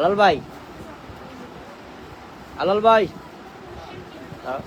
আলাল ভাই। আলাল ভাই দাঁড়াও।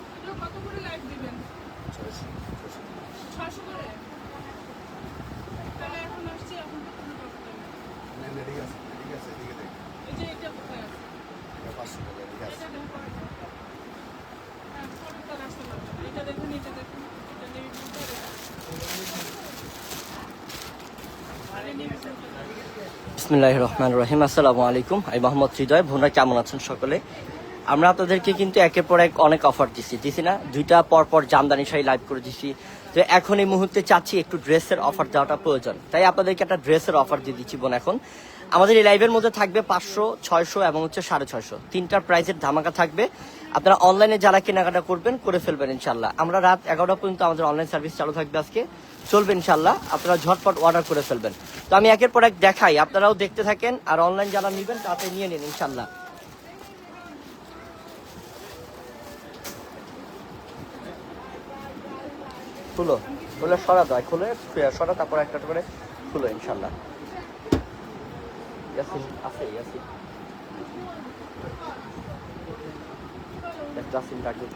এগুলো কত করে লাইভ দিবেন ছশো করে তাহলে এখন আসছে এখন তো কোনো কথা নেই। এই যে এটা কোথায় আছে এটা দেখো হ্যাঁ পরে তার আসতে পারবে না। এটা দেখুন এটা দেখুন এটা নেই বুঝতে আরে নেই বুঝতে বিসমিল্লাহ রহমান রহিম আসসালামু আলাইকুম আমি মোহাম্মদ হৃদয়। বোনরা, কেমন আছেন সকলে? আমরা আপনাদেরকে কিন্তু একের পর এক অনেক অফার দিছি। দিছি না, দুইটা পর পর জামদানি শাড়ি লাইভ করে দিছি। তো এখন এই মুহূর্তে চাচ্ছি একটু ড্রেসের অফার দেওয়াটা প্রয়োজন। তাই আপনাদেরকে একটা ড্রেসের অফার দিয়ে দিচ্ছি বোন এখন। আমাদের এই লাইভের মধ্যে থাকবে পাঁচশো, ছয়শো এবং হচ্ছে সাড়ে ছয়শো। তিনটার প্রাইসের ধামাকা থাকবে। আপনারা অনলাইনে যারা কেনাকাটা করবেন, করে ফেলবেন ইনশাল্লাহ আমরা রাত এগারোটা পর্যন্ত আমাদের অনলাইন সার্ভিস চালু থাকবে আজকে। চলবে ইনশাল্লাহ আপনারা ঝটপট অর্ডার করে ফেলবেন। তো আমি একের পর এক দেখাই। আপনারাও দেখতে থাকেন আর অনলাইন যারা নেবেন তাতে নিয়ে নিন ইনশাল্লাহ খুলো খুলে সরা দেয় খুলে সরা, তারপর একটা করে খুলো ইনশাল্লাহ ইয়াসিন, আছে, ইয়াসিন। জাসিন ডাকে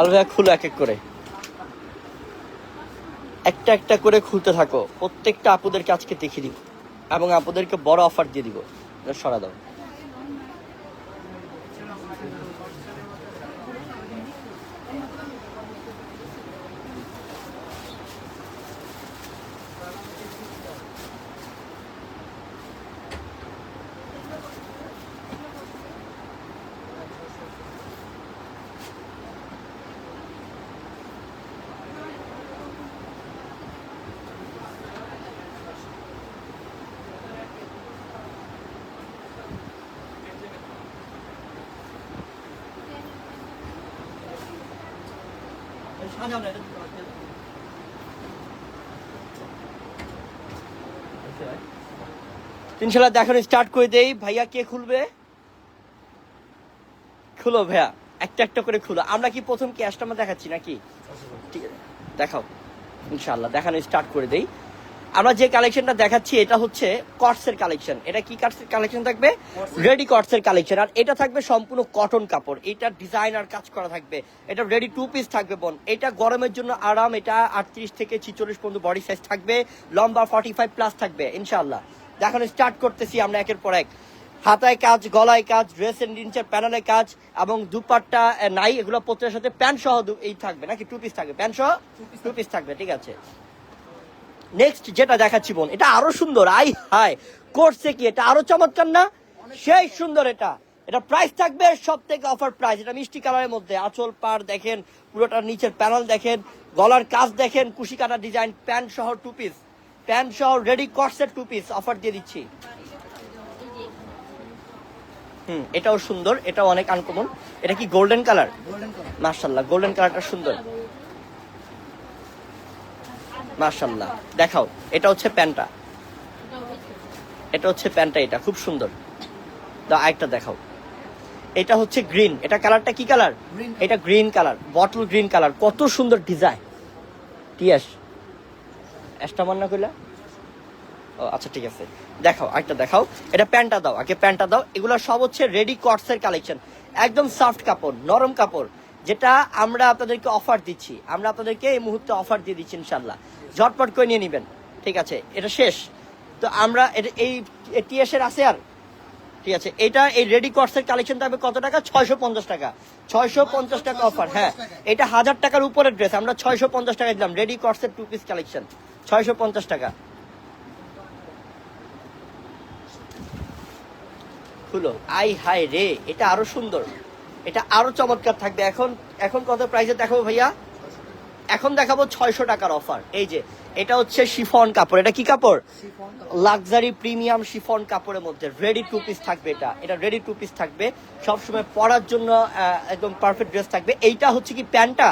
একটু আলো ভাইয়া খুলো এক এক করে। একটা একটা করে খুলতে থাকো। প্রত্যেকটা আপুদেরকে আজকে দেখিয়ে দিব এবং আপুদেরকে বড় অফার দিয়ে দিব। সরা দাও। ইনশাল্লাহ দেখুন স্টার্ট করে দেই। ভাইয়া কে খুলবে? খুলো ভাইয়া। একটা একটা করে খুলো। আমরা কি প্রথম ক্যাশটা আমরা দেখাচ্ছি নাকি? ঠিক আছে দেখাও। ইনশাল্লাহ দেখানো স্টার্ট করে দেই। আমরা যে কালেকশনটা দেখাচ্ছি এটা হচ্ছে কটসের কালেকশন। এটা কি কটসের কালেকশন থাকবে? রেডি কটসের কালেকশন। আর এটা থাকবে সম্পূর্ণ কটন কাপড়। এটা ডিজাইনার কাজ করা থাকবে। এটা রেডি টু পিস থাকবে বোন। এটা গরমের জন্য আরাম এটা আটত্রিশ থেকে ছিচল্লিশ পর্যন্ত বডি সাইজ থাকবে। লম্বা ফর্টি ফাইভ প্লাস থাকবে ইনশাল্লাহ দেখানো স্টার্ট করতেছি আমরা একের পর এক। হাতায় কাজ গলায় কাজ ড্রেস এন্ড নিচের প্যানেলে কাজ এবং দুপাট্টা নাই এগুলো প্রত্যেকের সাথে প্যান্ট সহ এই থাকবে। নাকি টু পিস থাকবে? প্যান্ট সহ? টু পিস থাকবে ঠিক আছে। নেক্সট যেটা দেখাচ্ছি বোন এটা আরও সুন্দর। আই হাই করছে কি এটা? আরও চমৎকার না? সেই সুন্দর এটা। এটা প্রাইস থাকবে সব থেকে অফার প্রাইস এটা মিষ্টি কালারের মধ্যে। আঁচল পার দেখেন পুরোটা নিচের প্যানেল দেখেন গলার কাজ দেখেন কুশি কাটা ডিজাইন প্যান্ট সহ টু পিস প্যান্ট সহ রেডি কটসের টু পিস অফার দিয়ে দিচ্ছি। হুম এটাও সুন্দর এটাও অনেক আনকমন এটা কি গোল্ডেন কালার মার্শাল্লাহ গোল্ডেন কালারটা সুন্দর। মার্শাল্লাহ দেখাও এটা হচ্ছে প্যান্টটা। এটা হচ্ছে প্যান্টটা এটা খুব সুন্দর। দাও আরেকটা দেখাও। এটা হচ্ছে গ্রিন এটা কালারটা কি কালার? এটা green colour bottle green colour কত সুন্দর ডিজাইন। টিয়াস অ্যাশটা মান্না কইলা? ও আচ্ছা ঠিক আছে। দেখাও একটা দেখাও। এটা প্যান্টটা দাও আগে প্যান্টটা দাও। এগুলো সব হচ্ছে রেডি কটসের কালেকশন। একদম সফট কাপড় নরম কাপড়। যেটা আমরা আপনাদেরকে অফার দিচ্ছি। আমরা আপনাদেরকে এই মুহূর্তে অফার দিয়ে দিচ্ছি ইনশাল্লাহ ঝটপট করে নিয়ে নেবেন। ঠিক আছে, এটা শেষ। তো আমরা এটা, এই টিএস এর আছে আর? ঠিক আছে, এটা এই রেডি কটসের কালেকশন থাকবে কত টাকা? ছয়শো পঞ্চাশ টাকা। ছয়শো পঞ্চাশ টাকা অফার হ্যাঁ। এটা হাজার টাকার উপরের ড্রেস আমরা ছয়শো পঞ্চাশ টাকা দিলাম, রেডি কটসের টু পিস কালেকশন ছয়শো পঞ্চাশ টাকা। খুলো। আই হাই রে, এটা আরও সুন্দর। এটা আরও চমৎকার থাকবে। এখন এখন কত প্রাইসে দেখাবো ভাইয়া? এখন দেখাবো ছয়শো টাকার অফার এই যে এটা হচ্ছে শিফন কাপড়। এটা কি কাপড়? লাক্সারি প্রিমিয়াম শিফন কাপড়ের মধ্যে। রেডি টু পিস থাকবে এটা। এটা রেডি টু পিস থাকবে। সবসময় পরার জন্য একদম পারফেক্ট ড্রেস থাকবে। এইটা হচ্ছে কি প্যান্টটা?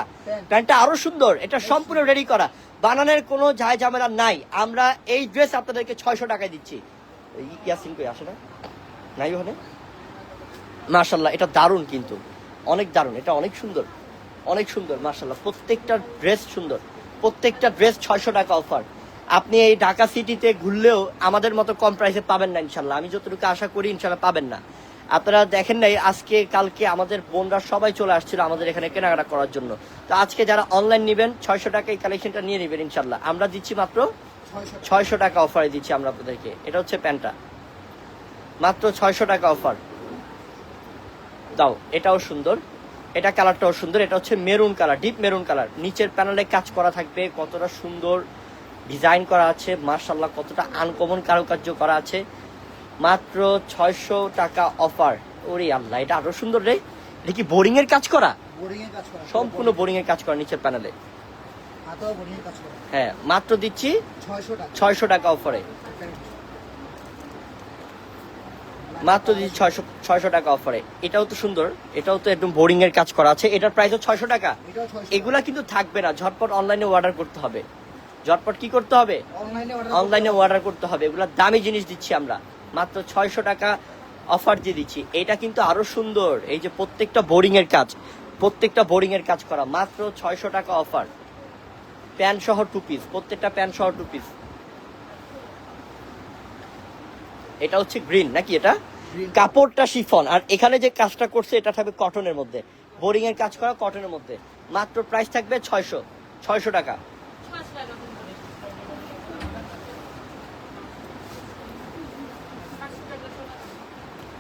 প্যান্টটা আরও সুন্দর। এটা সম্পূর্ণ রেডি করা। বানানোর কোনো ঝায় ঝামেলা নাই। আমরা এই ড্রেস আপনাদেরকে ছয়শো টাকায় দিচ্ছি। ইয়াসিন কই আসে না? নাই ওখানে? মার্শাল্লাহ এটা দারুণ কিন্তু। অনেক দারুণ। এটা অনেক সুন্দর। অনেক সুন্দর মার্শাল্লাহ প্রত্যেকটা ড্রেস সুন্দর। প্রত্যেকটা ড্রেস ছয়শো টাকা অফার আপনি এই ঢাকা সিটিতে ঘুরলেও আমাদের মতো কম প্রাইসে পাবেন না ইনশাল্লাহ আমি যতটুকু আশা করি ইনশাল্লাহ পাবেন না। আপনারা দেখেন নাই, আজকে, কালকে আমাদের বোনরা সবাই চলে আসছিল আমাদের এখানে কেনাকাটা করার জন্য। তো আজকে যারা অনলাইন নেবেন, ছয়শো টাকা এই কালেকশনটা নিয়ে নেবেন ইনশাল্লাহ আমরা দিচ্ছি মাত্র ছয়শো টাকা অফারে দিচ্ছি আমরা আপনাদেরকে। এটা হচ্ছে প্যান্টটা। মাত্র ছয়শো টাকা অফার দাও, এটাও সুন্দর। এটা কালারটাও সুন্দর এটা হচ্ছে maroon colour deep maroon colour. নিচের প্যানেলে কাজ করা থাকবে কতটা সুন্দর ডিজাইন করা আছে মার্শাল্লাহ কতটা আনকমন কারুকার্য করা আছে। মাত্র ছয়শো টাকা অফার। ওরে আল্লাহ এটা আরও সুন্দর রে। এটা কি বোরিং এর কাজ করা। সম্পূর্ণ বোরিং এর কাজ করা নিচের প্যানেলে। হ্যাঁ মাত্র দিচ্ছি 600 ছয়শো টাকা অফারে। মাত্র দিচ্ছি ছয়শো ছয়শো টাকা অফারে এটাও তো সুন্দর। এটাও তো একদম বোরিং এর কাজ করা আছে। এটার প্রাইসও ছয়শো টাকা। এগুলা কিন্তু থাকবে না। ঝটপট অনলাইনে অর্ডার করতে হবে। ঝটপট কি করতে হবে? অনলাইনে অর্ডার অনলাইনে অর্ডার করতে হবে। এগুলা দামি জিনিস দিচ্ছি আমরা। মাত্র ছয়শো টাকা অফার দিয়ে দিচ্ছি। এটা কিন্তু আরও সুন্দর। এই যে প্রত্যেকটা বোরিং এর কাজ। প্রত্যেকটা বোরিং এর কাজ করা। মাত্র ছয়শো টাকা অফার প্যান্ট সহ টু পিস প্রত্যেকটা প্যান্ট সহ টু পিস এটা হচ্ছে গ্রিন নাকি এটা? কাপড়টা শিফন আর এখানে যে কাজটা করছে এটা থাকবে কটনের মধ্যে। বোরিং এর কাজ করা কটনের মধ্যে। মাত্র প্রাইস থাকবে ছয়শো ছয়শো টাকা।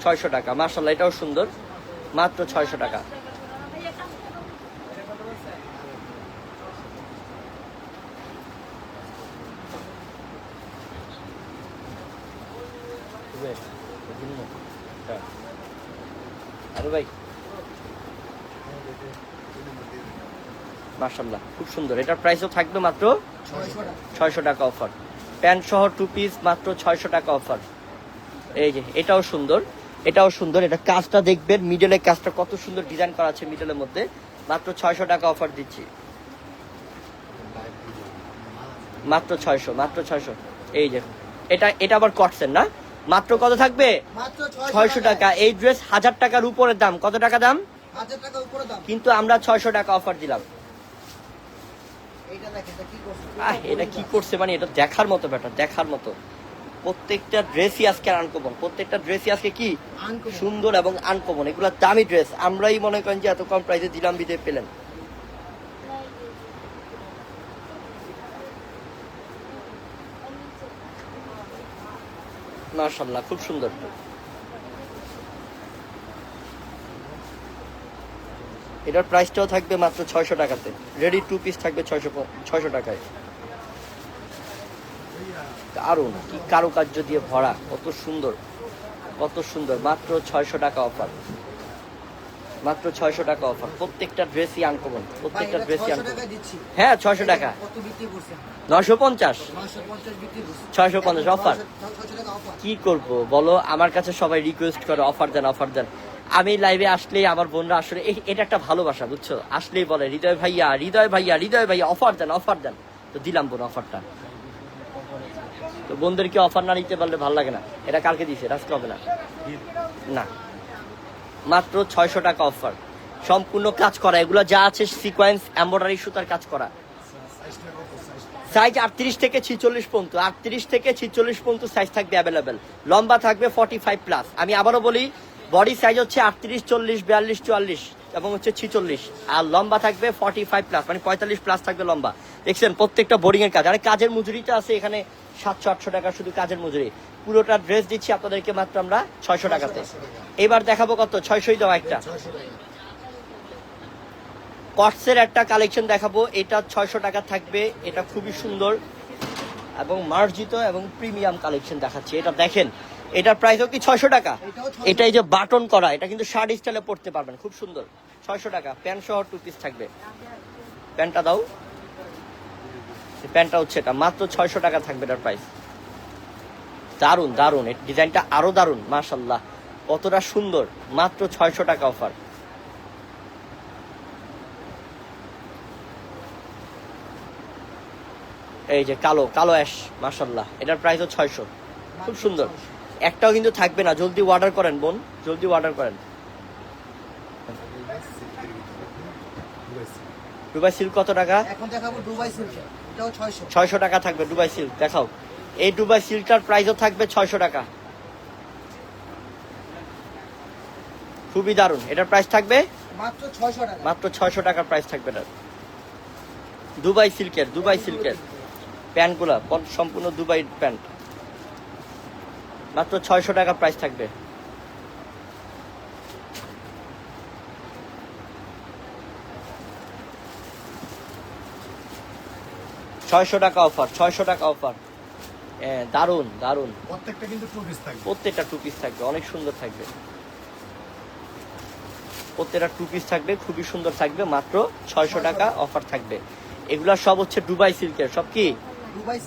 ছয়শো টাকা মার্শাল্লাহ এটাও সুন্দর। মাত্র ছয়শো টাকা। আরে ভাই। মার্শাল্লাহ খুব সুন্দর। এটার প্রাইসও থাকবে মাত্র ছয়শো টাকা অফার প্যান্ট সহ টু পিস মাত্র ছয়শো টাকা অফার এই যে, এটাও সুন্দর এটাও সুন্দর। এটা কাজটা দেখবেন মিডলের কাজটা কত সুন্দর ডিজাইন করা আছে মিডলের মধ্যে। মাত্র ছয়শো টাকা অফার দিচ্ছি। মাত্র ছয়শো মাত্র ছয়শো। এই যে, এটা এটা আবার কটসেন না? মাত্র কত থাকবে? ছয়শো টাকা। এই ড্রেস হাজার টাকার উপরের দাম। কত টাকা দাম? 1000 টাকা উপরে দাম। কিন্তু আমরা ছয়শো টাকা অফার দিলাম। এটা কি করছে? মানে এটা দেখার মতো ব্যাপার দেখার মতো। প্রত্যেকটা ড্রেসই আজকে আনকমন প্রত্যেকটা ড্রেসই আজকে কি? সুন্দর এবং আনকমন এগুলো দামি ড্রেস আমরাই মনে করেন যে এত কম প্রাইসে দিলাম বিদে পেলেন। মার্শাল্লাহ খুব সুন্দর। এটার প্রাইসটাও থাকবে মাত্র ছয়শো টাকাতে। রেডি টু পিস থাকবে ছয়শো ছয়শো টাকায়। দারুণ কি কারুকার্য দিয়ে ভরা, কত সুন্দর কত সুন্দর, মাত্র ছয়শো টাকা অফার মাত্র ছয়শো টাকা অফার প্রত্যেকটা ড্রেসই আনকমন প্রত্যেকটা ড্রেসই 600 আনকমন হ্যাঁ ছয়শো টাকা। নশো পঞ্চাশ। 950 বিক্রি করছে। 650 offer? 600 টাকা অফার কি করব বলো? আমার কাছে সবাই রিকোয়েস্ট করে অফার দেন অফার দেন। আমি লাইভে আসলেই আমার বোনরা আসলে এটা একটা ভালোবাসা বুঝছ? আসলেই বলে হৃদয় ভাইয়া হৃদয় ভাইয়া হৃদয় ভাইয়া অফার দেন অফার দেন। তো দিলাম বোন অফারটা তো বোনদেরকে অফার না নিতে পারলে ভালো লাগে না। এটা কালকে দিছে আজকে হবে না। না। মাত্র ছয়শো টাকা অফার। সম্পূর্ণ কাজ করা, এগুলো যা আছে সিকোয়েন্স এম্বয়ডারি সুতার কাজ করা। সাইজ আটত্রিশ থেকে ছিচল্লিশ পর্যন্ত, আটত্রিশ থেকে ছিচল্লিশ পর্যন্ত সাইজ থাকবে অ্যাভেলেবেল লম্বা থাকবে ফর্টি ফাইভ প্লাস আমি আবারও বলি বডি সাইজ হচ্ছে আটত্রিশ, চল্লিশ, বিয়াল্লিশ, চুয়াল্লিশ এবং হচ্ছে ছিচল্লিশ। আর লম্বা থাকবে ফর্টি ফাইভ প্লাস মানে পঁয়তাল্লিশ প্লাস থাকবে লম্বা। দেখছেন, প্রত্যেকটা বোর্ডিং এর কাজ। আর কাজের মজুরিটা আছে এখানে সাতশো, আটশো টাকা শুধু কাজের মজুরি। পুরোটা ড্রেস দিচ্ছি আপনাদেরকে মাত্র আমরা ছয়শো টাকাতে। এবার দেখাবো কত? ছয়শোই দেওয়া একটা। কটসের একটা কালেকশন দেখাবো। এটা ছয়শো টাকা থাকবে। এটা খুবই সুন্দর এবং মার্জিত এবং প্রিমিয়াম কালেকশন দেখাচ্ছি। এটা দেখেন এটার প্রাইসও কি ছয়শো টাকা? এটা এই যে বাটন করা এটা কিন্তু শার্ট স্টাইলে পড়তে পারবেন। খুব সুন্দর। ছয়শো টাকা। প্যান্ট সহ টু পিস থাকবে। প্যান্টটা দাও। প্যান্টটা হচ্ছে এটা। মাত্র ছয়শো টাকা থাকবে এটার প্রাইস দারুণ দারুণ এর ডিজাইনটা আরও দারুণ মাশাল্লাহ কতটা সুন্দর মাত্র ছয়শো টাকা অফার। এই যে কালো কালো অ্যাশ মাশাল্লাহ এটার প্রাইসও ছয়শো। খুব সুন্দর। একটাও কিন্তু থাকবে না। জলদি অর্ডার করেন বোন। জলদি অর্ডার করেন। দুবাই সিল্ক কত টাকা? এখন দেখাবো দুবাই সিল্ক ছয়শো। টাকা থাকবে দুবাই সিল্ক দেখাও। এই দুবাই সিল্কটার প্রাইসও থাকবে ছয়শো টাকা। খুবই দারুণ। এটার প্রাইস থাকবে? মাত্র ছয়শো টাকার প্রাইস থাকবে এটার। দুবাই সিল্কের দুবাই সিল্কের। প্যান্টগুলা সম্পূর্ণ দুবাই প্যান্ট। মাত্র ছয়শো টাকা প্রাইস থাকবে। ছয়শো টাকা অফার ছয়শো টাকা অফার দারুণ দারুণ প্রত্যেকটা কিন্তু টু পিস থাকবে। প্রত্যেকটা টু পিস থাকবে অনেক সুন্দর থাকবে। প্রত্যেকটা টু পিস থাকবে খুবই সুন্দর থাকবে মাত্র ছয়শো টাকা অফার থাকবে। এগুলা সব হচ্ছে দুবাই সিল্কের সব কি?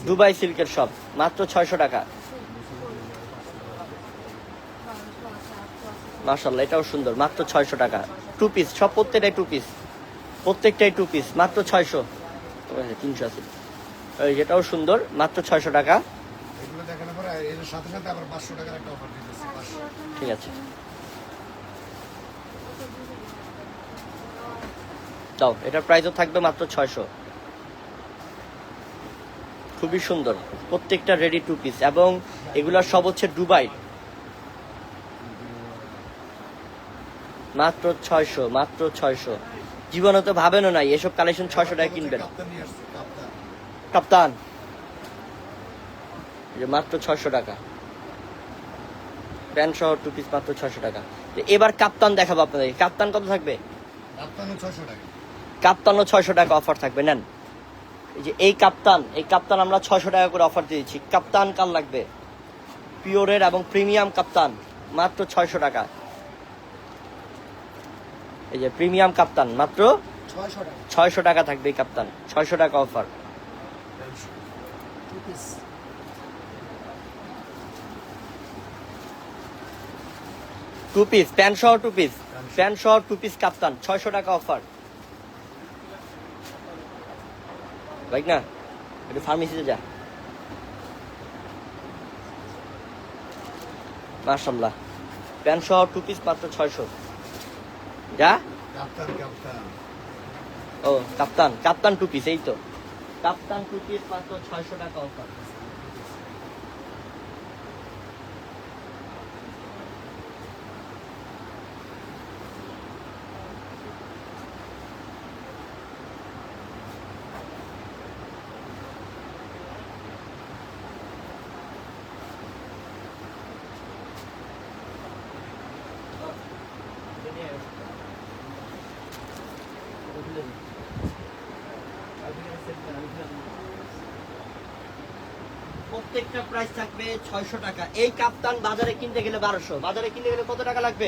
দুবাই সিল্কের সব মাত্র ছয়শো টাকা। মার্শাল্লাহ এটাও সুন্দর মাত্র ছয়শো টাকা। টু পিস সব প্রত্যেকটাই টু পিস প্রত্যেকটাই টু পিস মাত্র ছয়শো। তিনশো ওই যেটাও সুন্দর মাত্র ছয়শো টাকা। এর সাথে সাথে আবার পাঁচশো টাকার একটা অফার দিতেছি ঠিক আছে। দাও এটার প্রাইসও থাকবে মাত্র ছয়শো। খুবই সুন্দর প্রত্যেকটা রেডি টু পিস এবং এগুলা সব হচ্ছে দুবাই মাত্র ছয়শো মাত্র ছয়শো। জীবনে তো ভাবেনও নাই এসব কালেকশন ছয়শো টাকা কিনবেন। কাপ্তান নিয়ে আসছে কাপ্তান কাপ্তান এই যে মাত্র ছয়শো টাকা। প্যান্ট সহ টু পিস মাত্র ছয়শো টাকা। এবার কাপ্তান দেখাবো আপনাদের কাপ্তান কত থাকবে? কাপ্তানও ছয়শো টাকা। অফার থাকবে নেন। এই যে এই কাপ্তান এই কাপ্তান আমরা ছয়শো টাকা করে অফার দিয়েছি। কাপ্তান কাল লাগবে? পিওরের এবং প্রিমিয়াম কাপ্তান মাত্র ছয়শো টাকা। এই যে প্রিমিয়াম কাপ্তান মাত্র ছয়শো টাকা। থাকবে এই কাপ্তান ছয়শো টাকা অফার টু পিস প্যান্ট সহ টু পিস প্যান্ট সহ টু পিস কাপ্তান ছয়শো টাকা অফার বাইক না? একটু ফার্মেসিতে যা। মার্শাল্লাহ প্যান্ট সহ টু পিস মাত্র ছয়শো। যা? ও কাপ্তান কাপ্তান টু পিস এই তো। কাপ্তান টু পিস মাত্র ছয়শো টাকা অফার প্রত্যেকটা প্রাইস থাকবে ছয়শো টাকা। এই কাপ্তান বাজারে কিনতে গেলে বারোশো। বাজারে কিনতে গেলে কত টাকা লাগবে?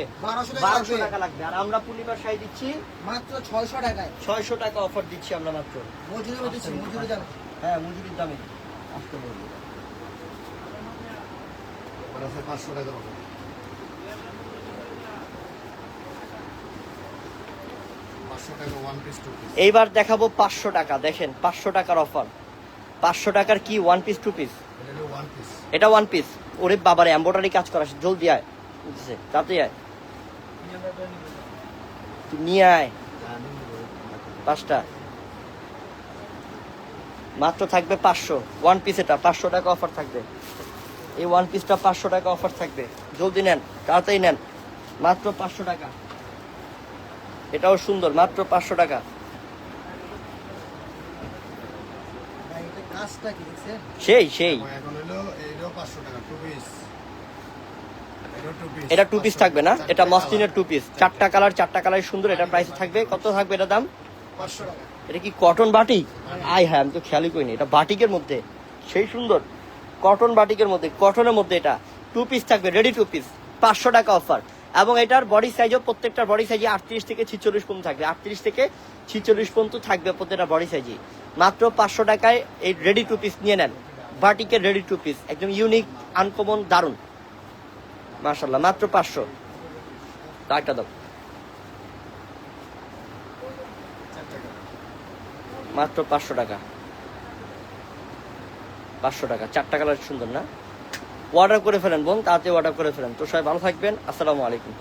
বারোশো টাকা লাগবে। আর আমরা পূর্ণিমার সাই দিচ্ছি। মাত্র ছয়শো টাকায়। ছয়শো টাকা অফার দিচ্ছি আমরা মাত্র। মজুরি দিচ্ছি মজুরি যাবে হ্যাঁ মজুরির দামে। আসতে বলব পাঁচশো টাকা এইবার দেখাবো পাঁচশো টাকা। দেখেন পাঁচশো টাকার অফার পাঁচশো টাকার কি? ওয়ান পিস টু পিস এটা ওয়ান পিস ওরে বাবারে এম্ব্রয়ডারি কাজ করা জলদি আয়। বুঝছে? তাতে আয়। নিয়ে আয়। পাঁচটা। মাত্র থাকবে পাঁচশো। ওয়ান পিস এটা, পাঁচশো টাকা অফার থাকবে। এই ওয়ান পিসটা পাঁচশো টাকা অফার থাকবে। জলদি নেন, তাড়াতাড়ি নেন। মাত্র পাঁচশো টাকা। এটাও সুন্দর, মাত্র পাঁচশো টাকা ভাই এটা কাজটা কি দেখছেন সেই সেই। এখন হলো এইটাও পাঁচশো টাকা টু পিস এটা টু পিস থাকবে না? এটা মসলিনের টু পিস চারটা কালার চারটা কালার সুন্দর এটা প্রাইস থাকবে। কত থাকবে এটা দাম? এটা কি কটন বাটিক? আই হ্যাঁ আমি তো খেয়ালই করিনি। এটা বাটিকের মধ্যে। সেই সুন্দর। কটন বাটিকের মধ্যে কটনের মধ্যে এটা। টু পিস থাকবে রেডি টু পিস পাঁচশো টাকা অফার এবং এটার বডি সাইজও প্রত্যেকটা বডি সাইজে আটত্রিশ থেকে ছিচল্লিশ পর্যন্ত থাকবে। আটত্রিশ থেকে ছিচল্লিশ পর্যন্ত থাকবে প্রত্যেকটা বডি সাইজে মাত্র পাঁচশো টাকায় এই রেডি টু পিস নিয়ে নেন। বাটিকের রেডি টু পিস একদম ইউনিক আনকমন দারুণ। মার্শাল্লাহ মাত্র পাঁচশো। একটা দাও। মাত্র পাঁচশো টাকা। পাঁচশো টাকা, চারটা কালার সুন্দর না? অর্ডার করে ফেলেন বোন তাতে অর্ডার করে ফেলেন। তো সবাই ভালো থাকবেন, আসসালামু আলাইকুম।